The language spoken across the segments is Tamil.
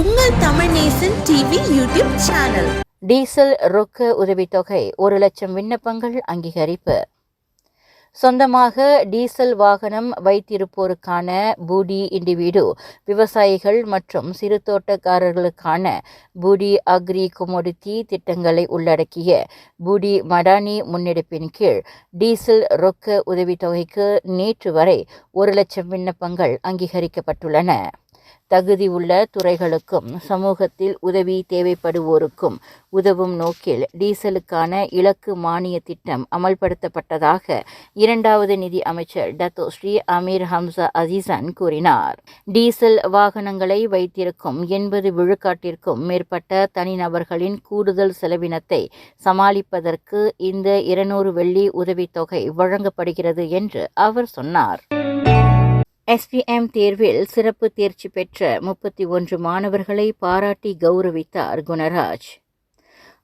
உங்கள் Tamil Nesan TV YouTube channel. Diesel ரொக்க உதவித்தொகை ஒரு லட்சம் விண்ணப்பங்கள் அங்கீகரிப்பு. சொந்தமாக டீசல் வாகனம் வைத்திருப்போருக்கான பூடி இண்டிவிடு விவசாயிகள் மற்றும் சிறு தோட்டக்காரர்களுக்கான பூடி அக்ரி கொமோடிட்டி திட்டங்களை உள்ளடக்கிய பூடி மடானி முன்னெடுப்பின் கீழ் டீசல் ரொக்க உதவித்தொகைக்கு நேற்று வரை ஒரு லட்சம் விண்ணப்பங்கள் அங்கீகரிக்கப்பட்டுள்ளன. தகுதி உள்ள துறைகளுக்கும் சமூகத்தில் உதவி தேவைப்படுவோருக்கும் உதவும் நோக்கில் டீசலுக்கான இலக்கு மானிய திட்டம் அமல்படுத்தப்பட்டதாக இரண்டாவது நிதி அமைச்சர் Dato Sri Amir Hamzah Azizan கூறினார். டீசல் வாகனங்களை வைத்திருக்கும் எண்பது விழுக்காட்டிற்கும் மேற்பட்ட தனிநபர்களின் கூடுதல் செலவினத்தை சமாளிப்பதற்கு இந்த இருநூறு வெள்ளி உதவித்தொகை வழங்கப்படுகிறது என்று அவர் சொன்னார். எஸ்பிஎம் தேர்வில் சிறப்பு தேர்ச்சி பெற்ற முப்பத்தி ஒன்று மாணவர்களை பாராட்டி கௌரவித்தார் குணராஜ்.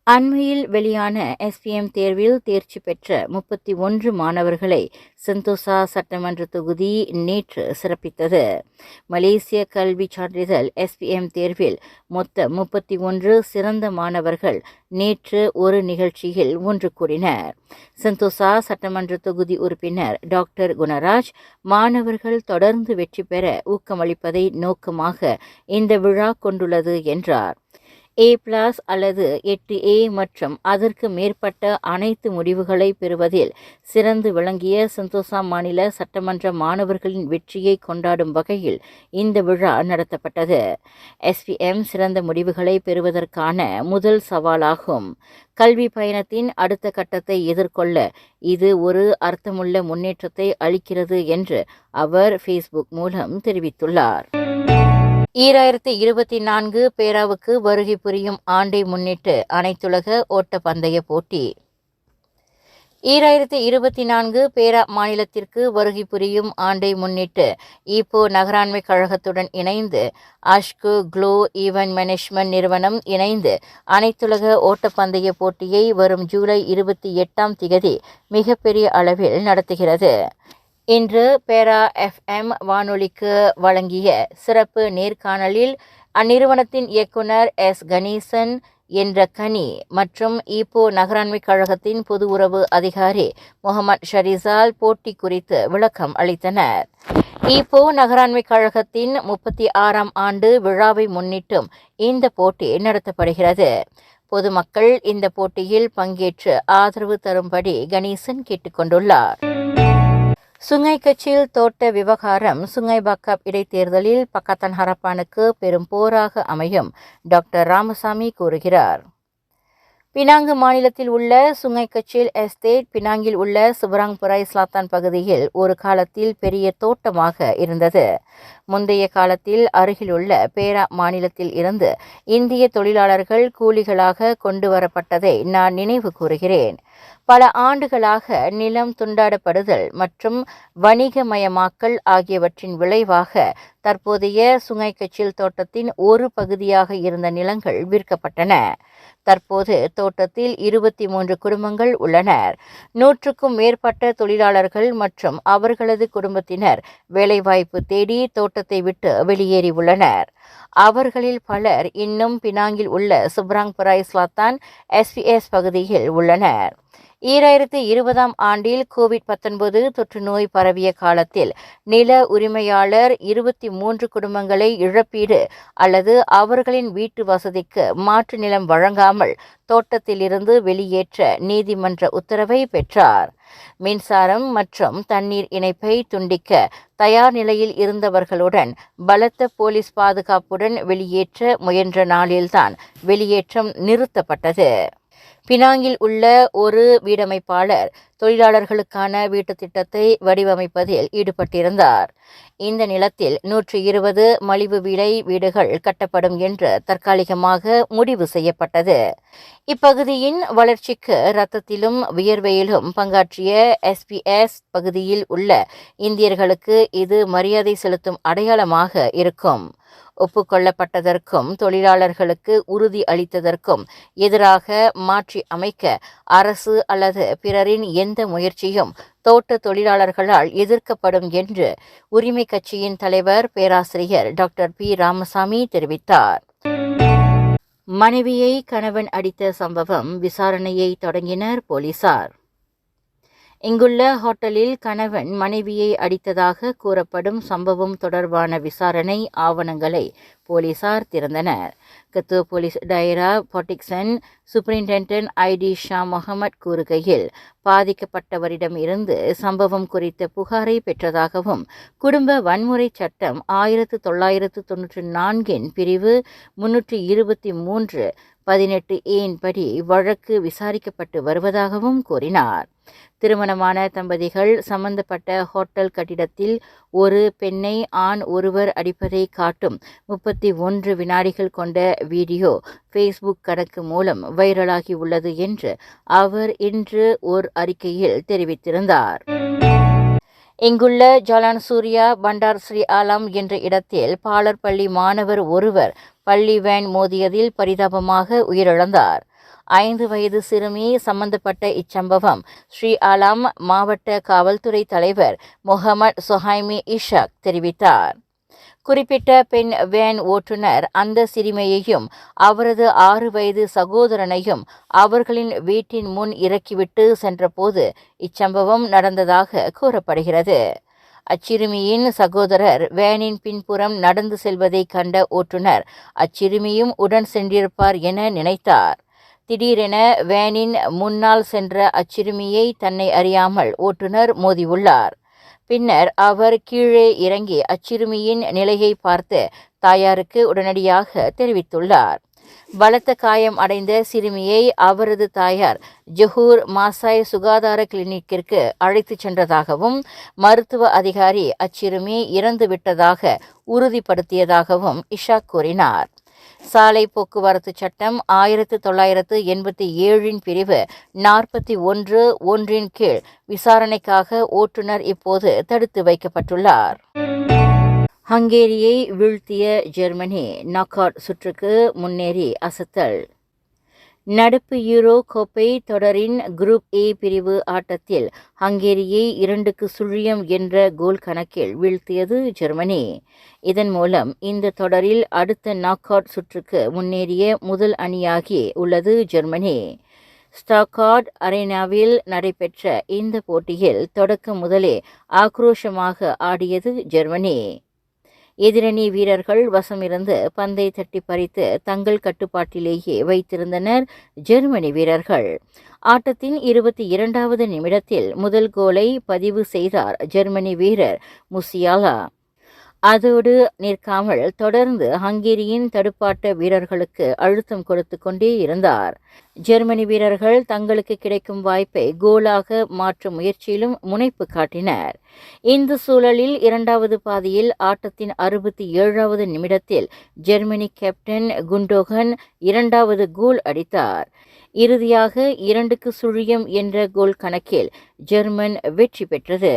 அண்மையில் வெளியான எஸ்பிஎம் தேர்வில் தேர்ச்சி பெற்ற முப்பத்தி ஒன்று மாணவர்களை செந்தோசா சட்டமன்ற தொகுதி நேற்று சிறப்பித்தது. மலேசிய கல்வி சான்றிதழ் எஸ்பிஎம் தேர்வில் மொத்த முப்பத்தி ஒன்று சிறந்த மாணவர்கள் நேற்று ஒரு நிகழ்ச்சியில் ஒன்று கூடினர். செந்தோசா சட்டமன்ற தொகுதி உறுப்பினர் டாக்டர் குணராஜ் மாணவர்கள் தொடர்ந்து வெற்றி பெற ஊக்கமளிப்பதை நோக்கமாக இந்த விழா கொண்டுள்ளது என்றார். ஏ பிளாஸ் அல்லது எட்டு ஏ மற்றும் அதற்கு மேற்பட்ட அனைத்து முடிவுகளை பெறுவதில் சிறந்து விளங்கிய சந்தோஷா மாநில சட்டமன்ற மாணவர்களின் வெற்றியை கொண்டாடும் வகையில் இந்த விழா நடத்தப்பட்டது. எஸ்பிஎம் சிறந்த முடிவுகளை பெறுவதற்கான முதல் சவாலாகும். கல்வி பயணத்தின் அடுத்த கட்டத்தை எதிர்கொள்ள இது ஒரு அர்த்தமுள்ள முன்னேற்றத்தை அளிக்கிறது என்று அவர் ஃபேஸ்புக் மூலம் தெரிவித்துள்ளார். ஈராயிரத்தி இருபத்தி நான்கு பேராவுக்கு வருகை புரியும் ஆண்டை முன்னிட்டு அனைத்துலக ஓட்டப்பந்தய போட்டி. ஈராயிரத்தி இருபத்தி நான்கு பேரா மாநிலத்திற்கு வருகை புரியும் ஆண்டை முன்னிட்டு ஈப்போ நகராண்மை கழகத்துடன் இணைந்து அஷ்கு க்ளோ ஈவென்ட் மேனேஜ்மெண்ட் நிறுவனம் இணைந்து அனைத்துலக ஓட்டப்பந்தய போட்டியை வரும் ஜூலை இருபத்தி எட்டாம் திகதி மிகப்பெரிய அளவில் நடத்துகிறது. இன்று பேரா எஃப்எம் வானொலிக்கு வழங்கிய சிறப்பு நேர்காணலில் அந்நிறுவனத்தின் இயக்குனர் எஸ் கணேசன் என்ற கனி மற்றும் ஈப்போ நகராண்மை கழகத்தின் பொது உறவு அதிகாரி முகமது ஷரிசால் போட்டி குறித்து விளக்கம் அளித்தனர். ஈப்போ நகராண்மை கழகத்தின் முப்பத்தி ஆறாம் ஆண்டு விழாவை முன்னிட்டும் இந்த போட்டி நடத்தப்படுகிறது. பொதுமக்கள் இந்த போட்டியில் பங்கேற்று ஆதரவு தரும்படி கணேசன் கேட்டுக்கொண்டுள்ளார் சுங்கை கட்சியில் தோட்ட விவகாரம் சுங்கை பக்கப் இடைத்தேர்தலில் பக்கத்தன் ஹரப்பானுக்கு பெரும் போராக அமையும் டாக்டர் ராமசாமி கூறுகிறார். பினாங்கு மாநிலத்தில் உள்ள சுங்கை கச்சில் எஸ்டேட் பினாங்கில் உள்ள சுபராங்புரா இஸ்லாத்தான் பகுதியில் ஒரு காலத்தில் பெரிய தோட்டமாக இருந்தது. முந்தைய காலத்தில் அருகிலுள்ள பேரா மாநிலத்தில் இருந்து இந்திய தொழிலாளர்கள் கூலிகளாக கொண்டு வரப்பட்டதை நான் நினைவு கூறுகிறேன். பல ஆண்டுகளாக நிலம் துண்டாடப்படுதல் மற்றும் வணிகமயமாக்கல் ஆகியவற்றின் விளைவாக தற்போதைய சுங்கை கச்சில் தோட்டத்தின் ஒரு பகுதியாக இருந்த நிலங்கள் விற்கப்பட்டன. தற்போது தோட்டத்தில் இருபத்தி மூன்று குடும்பங்கள் உள்ளனர். நூற்றுக்கும் மேற்பட்ட தொழிலாளர்கள் மற்றும் அவர்களது குடும்பத்தினர் வேலைவாய்ப்பு தேடி தோட்டத்தை விட்டு வெளியேறியுள்ளனர் அவர்களில் பலர் இன்னும் பினாங்கில் உள்ள சுப்ராங்புரா இஸ்லாத்தான் எஸ்பிஎஸ் பகுதியில் உள்ளனர். ஈராயிரத்தி இருபதாம் ஆண்டில் கோவிட் பத்தொன்பது தொற்று நோய் பரவிய காலத்தில் நில உரிமையாளர் இருபத்தி மூன்று குடும்பங்களை இழப்பீடு அல்லது அவர்களின் வீட்டு வசதிக்கு மாற்று நிலம் வழங்காமல் தோட்டத்திலிருந்து வெளியேற்ற நீதிமன்ற உத்தரவை பெற்றார். மின்சாரம் மற்றும் தண்ணீர் இணைப்பை துண்டிக்க தயார் நிலையில் இருந்தவர்களுடன் பலத்த போலீஸ் பாதுகாப்புடன் வெளியேற்ற முயன்ற நாளில்தான் வெளியேற்றம் நிறுத்தப்பட்டது. பினாங்கில் உள்ள ஒரு வீடமைப்பாளர் தொழிலாளர்களுக்கான வீட்டுத் திட்டத்தை வடிவமைப்பதில் ஈடுபட்டிருந்தார். இந்த நிலத்தில் நூற்றி இருபது மலிவு விலை வீடுகள் கட்டப்படும் என்று தற்காலிகமாக முடிவு செய்யப்பட்டது. இப்பகுதியின் வளர்ச்சிக்கு இரத்தத்திலும் வியர்வையிலும் பங்காற்றிய எஸ்பிஎஸ் பகுதியில் உள்ள இந்தியர்களுக்கு இது மரியாதை செலுத்தும் அடையாளமாக இருக்கும். ஒப்புக்கொள்ளப்பட்டதற்கும் தொழிலாளர்களுக்கு உறுதி அளித்ததற்கும் எதிராக மாற்றி அமைக்க அரசு அல்லது பிறரின் எந்த முயற்சியும் தோட்ட தொழிலாளர்களால் எதிர்க்கப்படும் என்று உரிமை கட்சியின் தலைவர் பேராசிரியர் டாக்டர் பி. ராமசாமி தெரிவித்தார். மனைவியை கணவன் அடித்த சம்பவம் விசாரணையை தொடங்கினர் போலீசார். இங்குள்ள ஹோட்டலில் கணவன் மனைவியை அடித்ததாக கூறப்படும் சம்பவம் தொடர்பான விசாரணை ஆவணங்களை போலீசார் திறந்தனர். கத்தோ police Tirah Port Dickson superintendent Aidi Shah Mohamed கூறுகையில் பாதிக்கப்பட்டவரிடம் இருந்து சம்பவம் குறித்த புகாரை பெற்றதாகவும் குடும்ப வன்முறை சட்டம் ஆயிரத்து தொள்ளாயிரத்து தொன்னூற்றி நான்கின் பிரிவு முன்னூற்றி இருபத்தி மூன்று பதினெட்டு ஏன் படி வழக்கு விசாரிக்கப்பட்டு வருவதாகவும் கூறினார். திருமணமான தம்பதிகள் சம்பந்தப்பட்ட ஹோட்டல் கட்டிடத்தில் ஒரு பெண்ணை ஆண் ஒருவர் அடிப்பதை காட்டும் முப்பத்தி ஒன்று வினாடிகள் கொண்ட வீடியோ ஃபேஸ்புக் கணக்கு மூலம் வைரலாகி உள்ளது என்று அவர் இன்று ஓர் அறிக்கையில் தெரிவித்திருந்தார். இங்குள்ள ஜலான் சூர்யா பண்டார் ஸ்ரீ ஆலம் என்ற இடத்தில் பாலர் பள்ளி மாணவர் ஒருவர் பள்ளி வேன் மோதியதில் பரிதாபமாக உயிரிழந்தார். ஐந்து வயது சிறுமி சம்பந்தப்பட்ட இச்சம்பவம். ஸ்ரீ அலாம் மாவட்ட காவல்துறை தலைவர் முகமது சொஹைமி இஷாக் தெரிவித்தார். குறிப்பிட்ட பெண் வேன் ஓட்டுநர் அந்த சிறுமியையும் அவரது ஆறு வயது சகோதரனையும் அவர்களின் வீட்டின் முன் இறக்கிவிட்டு சென்றபோது இச்சம்பவம் நடந்ததாக கூறப்படுகிறது. அச்சிறுமியின் சகோதரர் வேனின் பின்புறம் நடந்து செல்வதை கண்ட ஓட்டுநர் அச்சிறுமியும் உடன் சென்றிருப்பார் என நினைத்தார். திடீரென வேனின் முன்னால் சென்ற அச்சிறுமியை தன்னை அறியாமல் ஓட்டுநர் மோதியுள்ளார். பின்னர் அவர் கீழே இறங்கி அச்சிறுமியின் நிலையை பார்த்து தாயாருக்கு உடனடியாக தெரிவித்துள்ளார். பலத்த காயம் அடைந்த சிறுமியை அவரது தாயார் ஜஹூர் மாசாய் சுகாதார கிளினிக்கிற்கு அழைத்துச் சென்றதாகவும் மருத்துவ அதிகாரி அச்சிறுமி இறந்துவிட்டதாக உறுதிப்படுத்தியதாகவும் இஷாக் கூறினார். சாலை போக்குவரத்து சட்டம் ஆயிரத்து தொள்ளாயிரத்து எண்பத்தி ஏழின் பிரிவு நாற்பத்தி ஒன்று ஒன்றின் கீழ் விசாரணைக்காக ஓட்டுநர் இப்போது தடுத்து வைக்கப்பட்டுள்ளார். ஹங்கேரியை வீழ்த்திய ஜெர்மனி நாக் அவுட் சுற்றுக்கு முன்னேறி அசத்தல். நடப்பு யூரோ கோப்பை தொடரின் குரூப் ஏ பிரிவு ஆட்டத்தில் ஹங்கேரியை இரண்டுக்கு சுழியம் என்ற கோல் கணக்கில் வீழ்த்தியது ஜெர்மனி. இதன் மூலம் இந்த தொடரில் அடுத்த நாக் அவுட் சுற்றுக்கு முன்னேறிய முதல் அணியாகி உள்ளது ஜெர்மனி. ஸ்டாக்கார்ட் அரேனாவில் நடைபெற்ற இந்த போட்டியில் தொடக்க முதலே ஆக்ரோஷமாக ஆடியது ஜெர்மனி. எதிரணி வீரர்கள் வசமிருந்து பந்தை தட்டி பறித்து தங்கள் கட்டுப்பாட்டிலேயே வைத்திருந்தனர் ஜெர்மனி வீரர்கள். ஆட்டத்தின் இருபத்தி இரண்டாவது நிமிடத்தில் முதல் கோலை பதிவு செய்தார் ஜெர்மனி வீரர் முசியாலா. அதோடு நிற்காமல் தொடர்ந்து ஹங்கேரியின் தடுப்பாட்ட வீரர்களுக்கு அழுத்தம் கொடுத்து கொண்டே இருந்தார். ஜெர்மனி வீரர்கள் தங்களுக்கு கிடைக்கும் வாய்ப்பை கோலாக மாற்றும் முயற்சியிலும் முனைப்பு காட்டினர். இந்த சூழலில் இரண்டாவது பாதியில் ஆட்டத்தின் அறுபத்தி ஏழாவது நிமிடத்தில் ஜெர்மனி கேப்டன் குண்டோகன் இரண்டாவது கோல் அடித்தார். இறுதியாக இரண்டுக்கு சுழியம் என்ற கோல் கணக்கில் ஜெர்மன் வெற்றி பெற்றது.